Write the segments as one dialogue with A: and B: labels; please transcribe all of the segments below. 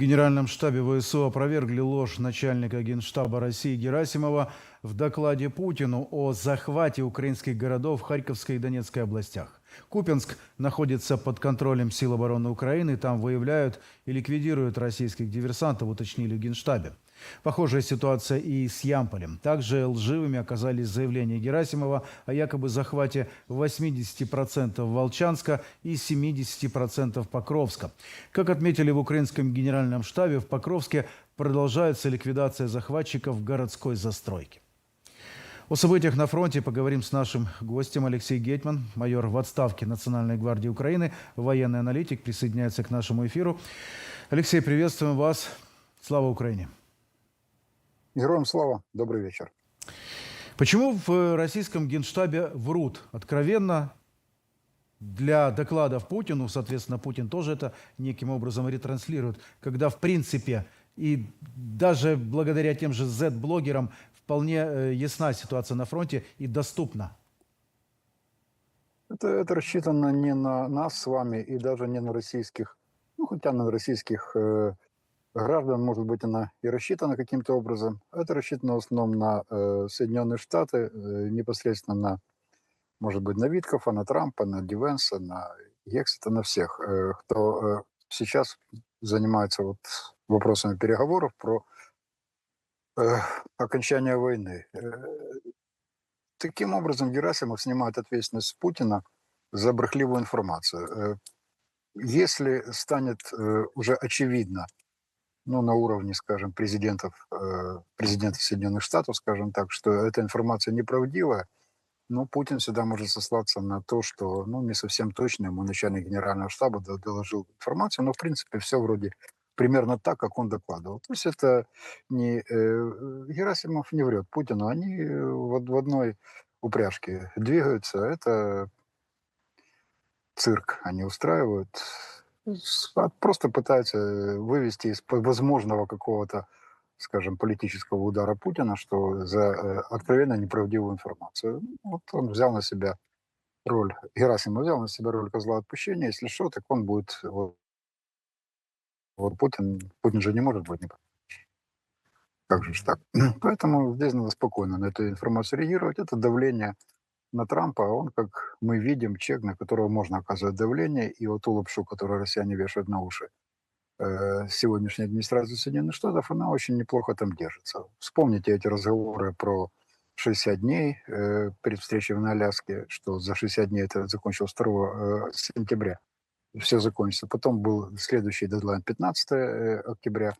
A: Генеральном штабе ВСУ опровергли ложь начальника Генштаба России Герасимова в докладе Путину о захвате украинских городов в Харьковской и Донецкой областях. Купенск находится под контролем сил обороны Украины. Там выявляют и ликвидируют российских диверсантов, уточнили в Генштабе. Похожая ситуация и с Ямполем. Также лживыми оказались заявления Герасимова о якобы захвате 80% Волчанска и 70% Покровска. Как отметили в украинском генеральном штабе, в Покровске продолжается ликвидация захватчиков городской застройки. О событиях на фронте поговорим с нашим гостем Алексей Гетман, майор в отставке Национальной гвардии Украины, военный аналитик, присоединяется к нашему эфиру. Алексей, приветствуем вас. Слава Украине!
B: Героям слава, добрый вечер.
A: Почему в российском генштабе врут откровенно для докладов Путину, соответственно, Путин тоже это неким образом ретранслирует, когда в принципе и даже благодаря тем же Z-блогерам вполне э, ясна ситуация на фронте и доступна?
B: Это, это рассчитано не на нас с вами и даже не на российских, ну хотя на российских э, граждан, может быть, она и рассчитана каким-то образом. Это рассчитано в основном на э, Соединенные Штаты, э, непосредственно на, может быть, на Виткофа, на Трампа, на Дивенса, на Ексита, на всех, э, кто э, сейчас занимается вот вопросами переговоров про э, окончание войны. Э, таким образом, Герасимов снимает ответственность с Путина за брехливую информацию. Э, если станет э, уже очевидно, ну, на уровне, скажем, президентов, э, президента Соединенных Штатов, скажем так, что эта информация неправдивая, ну, Путин всегда может сослаться на то, что, ну, не совсем точно ему начальник генерального штаба до- доложил информацию, но, в принципе, все вроде примерно так, как он докладывал. То есть это не э, Герасимов не врет Путину, они э, в, од- в одной упряжке двигаются, это цирк они устраивают, просто пытаются э, вывести из возможного какого-то, скажем, политического удара Путина, что за э, откровенно неправдивую информацию. Ну, Вот он взял на себя роль, Герасимов взял на себя роль козла отпущения, если что, так он будет, вот, Путин, Путин же не может быть неправ. Как же так? Поэтому здесь надо спокойно на эту информацию реагировать. Это давление на Трампа, он, как мы видим, человек, на которого можно оказывать давление, и вот ту которую россияне вешают на уши э, сегодняшней администрации Соединенных Штатов, она очень неплохо там держится. Вспомните эти разговоры про 60 дней э, перед встречей на Аляске, что за 60 дней это закончилось 2 э, сентября. Все закончится. Потом был следующий дедлайн 15 э, октября.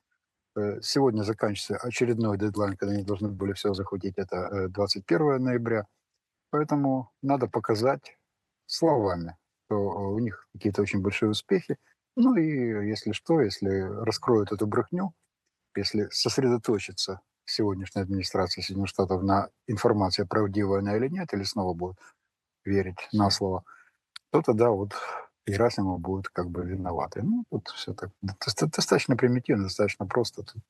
B: Э, Сегодня заканчивается очередной дедлайн, когда они должны были все захватить, это э, 21 ноября. Поэтому надо показать словами, что э, у них какие-то очень большие успехи. Ну и если что, если раскроют эту брехню, если сосредоточится сегодняшняя администрация Соединенных Штатов на информации, правдивая она или нет, или снова будут верить на слово, то тогда вот Герасимов будет как бы виноватый. Ну, тут все так доста- достаточно примитивно, достаточно просто. Тут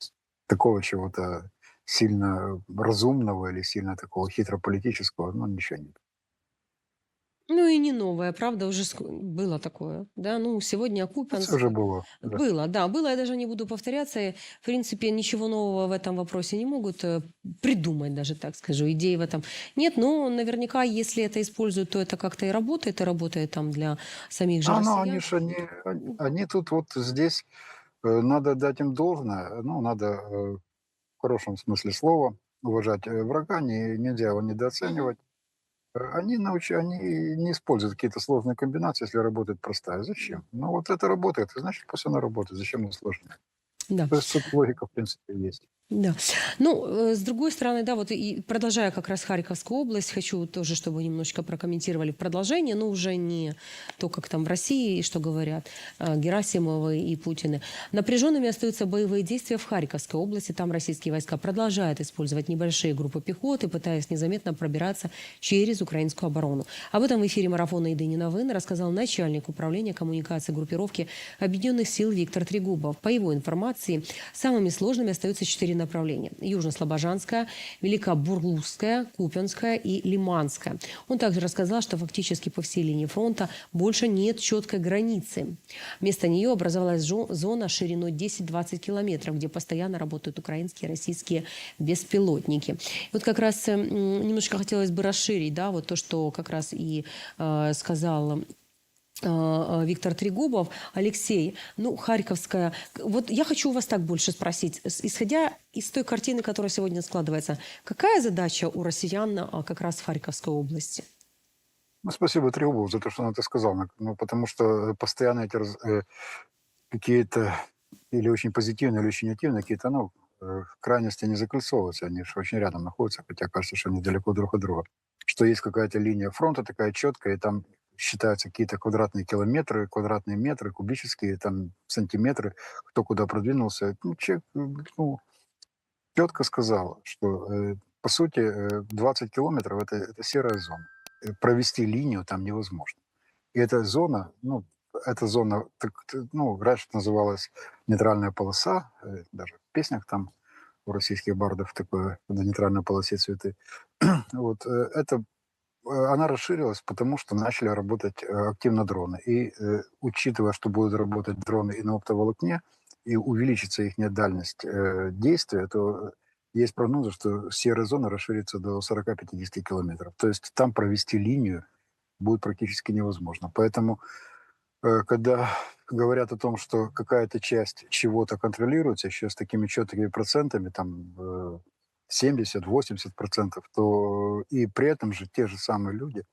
B: такого чего-то сильно разумного или сильно такого хитрополитического, ну, ничего нет.
C: Ну и не новое, правда, уже ск- было такое, да, ну сегодня
B: Это
C: Купянск,
B: уже было. да.
C: было, да, было, я даже не буду повторяться, в принципе, ничего нового в этом вопросе не могут э, придумать, даже так скажу, идей в этом нет, но наверняка, если это используют, то это как-то и работает, и работает там для самих же
B: А, ну,
C: россиян.
B: они же, они, они, они тут вот здесь, э, надо дать им должное, ну, надо э, в хорошем смысле слова уважать э, врага, не, нельзя его недооценивать. Э, Они, науч... они не используют какие-то сложные комбинации, если работает простая. Зачем? Ну, вот это работает, значит, пусть она работает. Зачем усложнять?
C: Да.
B: Тут логика, в принципе, есть.
C: Да. Ну, э, с другой стороны, да, вот и продолжая как раз Харьковскую область, хочу тоже, чтобы немножечко прокомментировали продолжение, но уже не то, как там в России, что говорят э, Герасимовы и Путины. Напряженными остаются боевые действия в Харьковской области. Там российские войска продолжают использовать небольшие группы пехоты, пытаясь незаметно пробираться через украинскую оборону. Об этом в эфире марафона «Еды новин» рассказал начальник управления коммуникации группировки Объединенных сил Виктор Трегубов. По его информации, операции. Самыми сложными остаются четыре направления. Южно-Слобожанская, Великобурлузская, Купянская и Лиманская. Он также рассказал, что фактически по всей линии фронта больше нет четкой границы. Вместо нее образовалась зона шириной 10-20 километров, где постоянно работают украинские и российские беспилотники. Вот как раз немножко хотелось бы расширить, да, вот то, что как раз и э, сказал Виктор Трегубов. Алексей, ну, Харьковская. Вот я хочу у вас так больше спросить. Исходя из той картины, которая сегодня складывается, какая задача у россиян а, как раз в Харьковской области?
B: Ну, спасибо Трегубову за то, что он это сказал. Ну, Ну, потому что э, постоянно эти э, какие-то или очень позитивные, или очень негативные, какие-то, ну, э, крайности не закольцовываются. Они же очень рядом находятся, хотя кажется, что они далеко друг от друга. Что есть какая-то линия фронта такая четкая, и там считаются какие-то квадратные километры, квадратные метры, кубические там сантиметры, кто куда продвинулся. Ну, человек, э, ну, четко сказал, что, э, по сути, э, 20 километров это, это серая зона. Э, Провести линию там невозможно. И эта зона, ну, эта зона, так, ну, раньше называлась нейтральная полоса, э, даже в песнях там у российских бардов такое, на нейтральной полосе цветы. вот, э, это, э, она расширилась, потому что начали работать э, активно дроны. И э, учитывая, что будут работать дроны и на оптоволокне, и увеличится их дальность э, действия, то есть прогнозы, что серая зона расширится до 40-50 километров. То есть там провести линию будет практически невозможно. Поэтому, э, когда говорят о том, что какая-то часть чего-то контролируется еще с такими четкими процентами, там э, 70-80 процентов, то и при этом же те же самые люди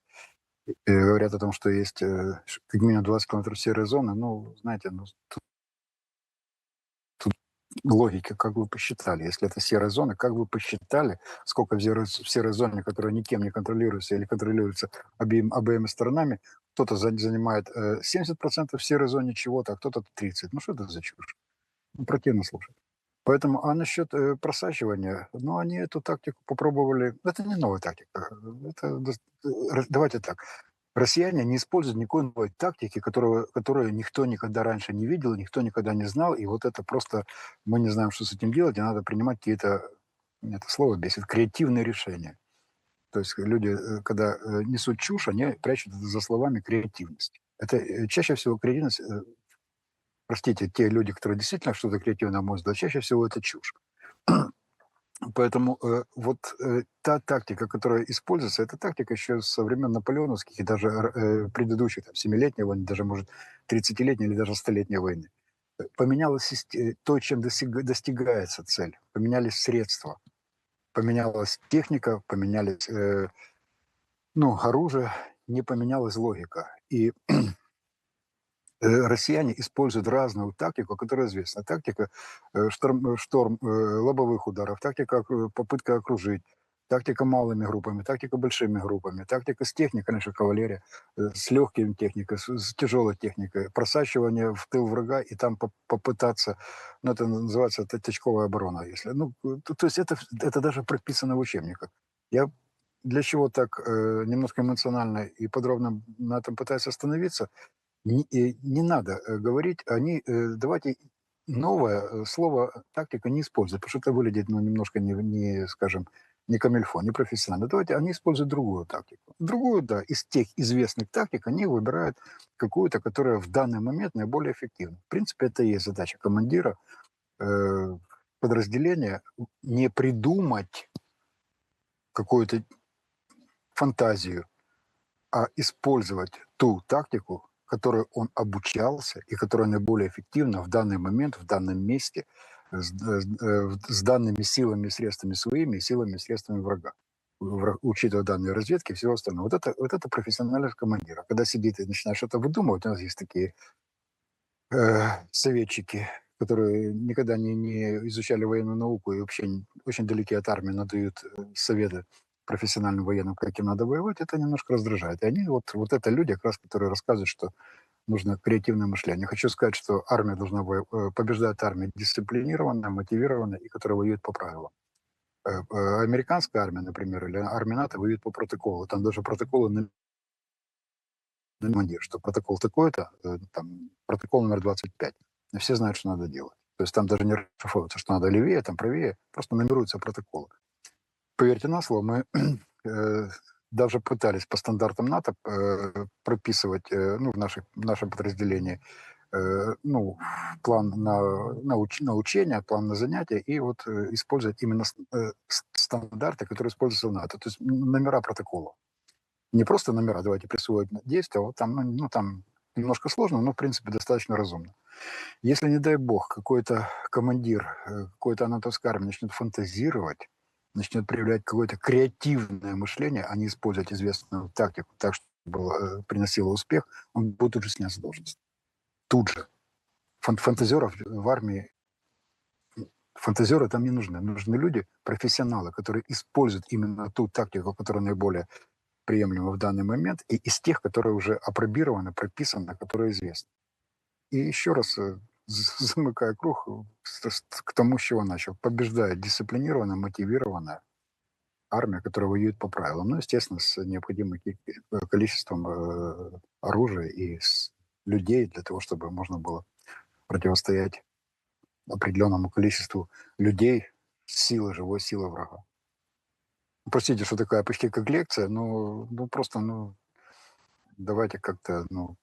B: э, говорят о том, что есть э, как минимум 20 километров серой зоны. Ну, знаете, ну, тут, тут логика, как вы посчитали, если это серая зона, как вы посчитали, сколько в серой, в серой зоне, которая никем не контролируется или контролируется обеим, обеими сторонами, кто-то за- занимает э, 70% в серой зоне чего-то, а кто-то 30%. Ну, что это за чушь? Ну, противно слушать. Поэтому, а насчет э, просачивания, ну, они эту тактику попробовали. Это не новая тактика. Это, э, давайте так. Россияне не используют никакой новой тактики, которую, которую никто никогда раньше не видел, никто никогда не знал. И вот это просто мы не знаем, что с этим делать, и надо принимать какие-то, это слово бесит, креативные решения. То есть люди, э, когда несут чушь, они прячут это за словами креативность. Это чаще всего креативность простите, те люди, которые действительно что-то креативное сделать, чаще всего это чушь. Поэтому э, вот э, та тактика, которая используется, это тактика еще со времен наполеоновских и даже э, предыдущих, там, семилетней войны, даже, может, 30-летней или даже столетней войны. Э, Поменялось э, то, чем достиг- достигается цель, поменялись средства, поменялась техника, поменялись э, ну, оружие, не поменялась логика. И россияне используют разную тактику, которая известна. Тактика э, шторм, э, шторм э, лобовых ударов, тактика попытка окружить, тактика малыми группами, тактика большими группами, тактика с техникой, конечно, кавалерия, э, с легким техникой, с, с тяжелой техникой, просачивание в тыл врага и там по- попытаться, ну, это называется т- точковая оборона, если, ну, э, то, то есть это, это даже прописано в учебниках. Я для чего так э, немножко эмоционально и подробно на этом пытаюсь остановиться, не, э, не надо э, говорить, они, э, давайте новое слово тактика не используют, потому что это выглядит, ну, немножко не, не скажем, не камильфо, не профессионально. Давайте они используют другую тактику. Другую, да, из тех известных тактик они выбирают какую-то, которая в данный момент наиболее эффективна. В принципе, это и есть задача командира э, подразделения не придумать какую-то фантазию, а использовать ту тактику, которой он обучался и которая наиболее эффективна в данный момент, в данном месте, с, э, э, с данными силами и средствами своими и силами и средствами врага, Вра- учитывая данные разведки и всего остального. Вот это, вот это профессиональность командира. Когда сидит и начинает что-то выдумывать, у нас есть такие э, советчики, которые никогда не, не изучали военную науку и вообще очень далеки от армии, но дают э, советы профессиональным военным, как им надо воевать, это немножко раздражает. И они, вот, вот это люди, как раз, которые рассказывают, что нужно креативное мышление. Хочу сказать, что армия должна э, побеждать армия дисциплинированная, мотивированная и которая воюет по правилам. Э, э, Американская армия, например, или армия НАТО воюет по протоколу. Там даже протоколы на командир, что протокол такой-то, там, протокол номер 25. И все знают, что надо делать. То есть там даже не расшифровывается, что надо левее, там правее, просто нумеруются протоколы. Поверьте на слово, мы э, даже пытались по стандартам НАТО э, прописывать э, ну, в, наших, в нашем подразделении э, ну, план на, на, уч- на учения, план на занятия, и вот э, использовать именно э, стандарты, которые используются в НАТО, то есть номера протокола. Не просто номера, давайте присвоить действия, вот там, ну, ну, там немножко сложно, но в принципе достаточно разумно. Если, не дай бог, какой-то командир, э, какой-то натовской армии начнет фантазировать, начнет проявлять какое-то креативное мышление, а не использовать известную тактику так, чтобы э, приносило успех, он будет тут же снят с должности. Тут же. Фан- фантазеров в армии фантазеры там не нужны. Нужны люди, профессионалы, которые используют именно ту тактику, которая наиболее приемлема в данный момент, и из тех, которые уже апробированы, прописаны, которые известны. И еще раз, э, замыкая круг, к тому, с чего начал. Побеждает дисциплинированная, мотивированная армия, которая воюет по правилам. Ну, естественно, с необходимым э, количеством э, оружия и людей для того, чтобы можно было противостоять определенному количеству людей, силы, живой силы врага. Простите, что такая почти как лекция, но ну, просто, ну, давайте как-то, ну,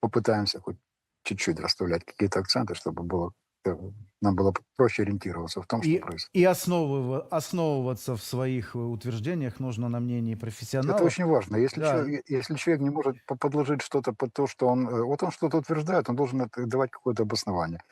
B: попытаемся хоть чуть-чуть расставлять какие-то акценты, чтобы было э, нам было проще ориентироваться в том, что
A: И,
B: происходит.
A: и основыва- основываться в своих э, утверждениях нужно на мнении профессионалов.
B: Это очень важно. Если,
A: Да.
B: человек, если человек не может по- подложить что-то под то, что он... э, Вот он что-то утверждает, он должен это давать какое-то обоснование.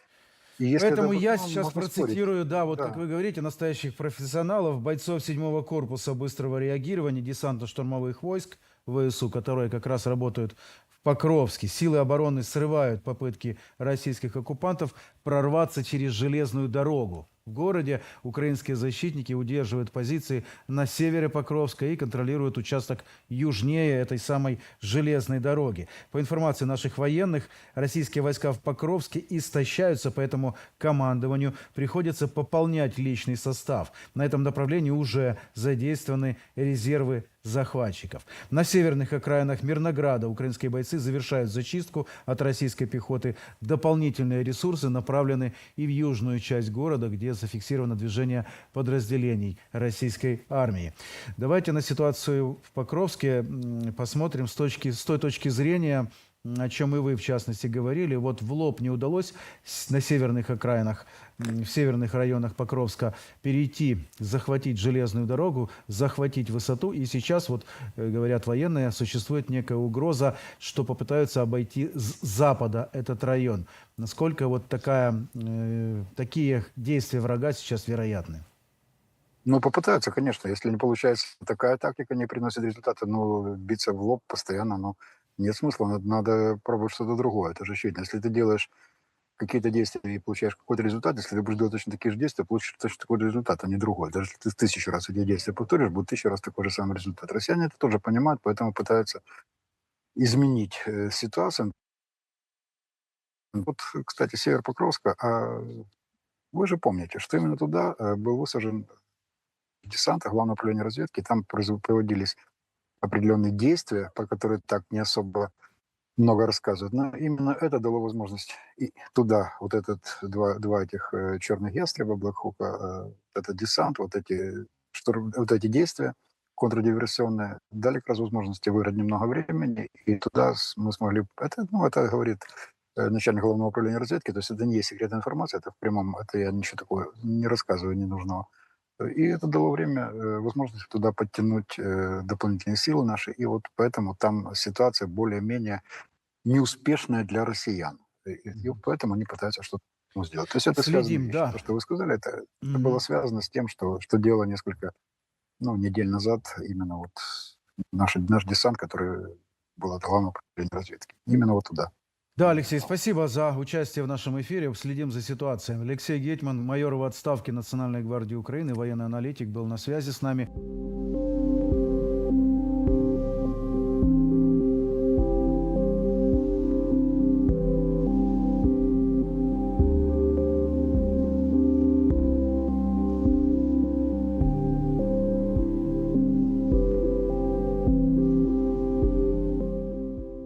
B: И если это
A: Поэтому я
B: обосновано,
A: сейчас
B: можно спорить.
A: процитирую, да, вот
B: Да.
A: как вы говорите, настоящих профессионалов, бойцов 7 корпуса быстрого реагирования десантно-штурмовых войск ВСУ, которые как раз работают Покровске. Силы обороны срывают попытки российских оккупантов прорваться через железную дорогу. В городе украинские защитники удерживают позиции на севере Покровска и контролируют участок южнее этой самой железной дороги. По информации наших военных, российские войска в Покровске истощаются, поэтому командованию приходится пополнять личный состав. На этом направлении уже задействованы резервы захватчиков. На северных окраинах Мирнограда украинские бойцы завершают зачистку от российской пехоты. Дополнительные ресурсы направлены и в южную часть города, где зафиксировано движение подразделений российской армии. Давайте на ситуацию в Покровске посмотрим с, точки, с той точки зрения, о чем и вы, в частности, говорили. Вот в лоб не удалось на северных окраинах, в северных районах Покровска перейти, захватить железную дорогу, захватить высоту. И сейчас, вот э, говорят военные, существует некая угроза, что попытаются обойти с запада этот район. Насколько вот такая, э, такие действия врага сейчас вероятны?
B: Ну, попытаются, конечно. Если не получается такая тактика, не приносит результата, ну, биться в лоб постоянно, ну, нет смысла. Надо, надо пробовать что-то другое. Это же очевидно. Если ты делаешь какие-то действия и получаешь какой-то результат, если ты будешь делать точно такие же действия, получишь точно такой же результат, а не другой. Даже если ты тысячу раз эти действия повторишь, будет тысячу раз такой же самый результат. Россияне это тоже понимают, поэтому пытаются изменить э, ситуацию. Вот, кстати, север Покровска, а вы же помните, что именно туда э, был высажен десанта, главного управления разведки, там произв- проводились определенные действия, по которым так не особо много рассказывают. Но именно это дало возможность и туда вот этот два, два этих э, черных ястреба, Блэкхука, э, этот десант, вот эти, штурм, вот эти действия контрдиверсионные дали как раз возможности выиграть немного времени, и туда мы смогли... Это, ну, это говорит э, начальник главного управления разведки, то есть это не секретная информация, это в прямом, это я ничего такого не рассказываю ненужного. И это дало время, э, возможность туда подтянуть э, дополнительные силы наши, и вот поэтому там ситуация более-менее неуспешная для россиян. И, поэтому они пытаются что-то сделать. То есть это
A: Следим,
B: связано,
A: да.
B: то, что вы сказали, это, это
A: Мгм.
B: было связано с тем, что, что дело несколько ну, недель назад именно вот наш, наш десант, который был от главного управления разведки. Именно вот туда.
A: Да, Алексей, спасибо за участие в нашем эфире. Следим за ситуацией. Алексей Гетман, майор в отставке Национальной гвардии Украины, военный аналитик, был на связи с нами.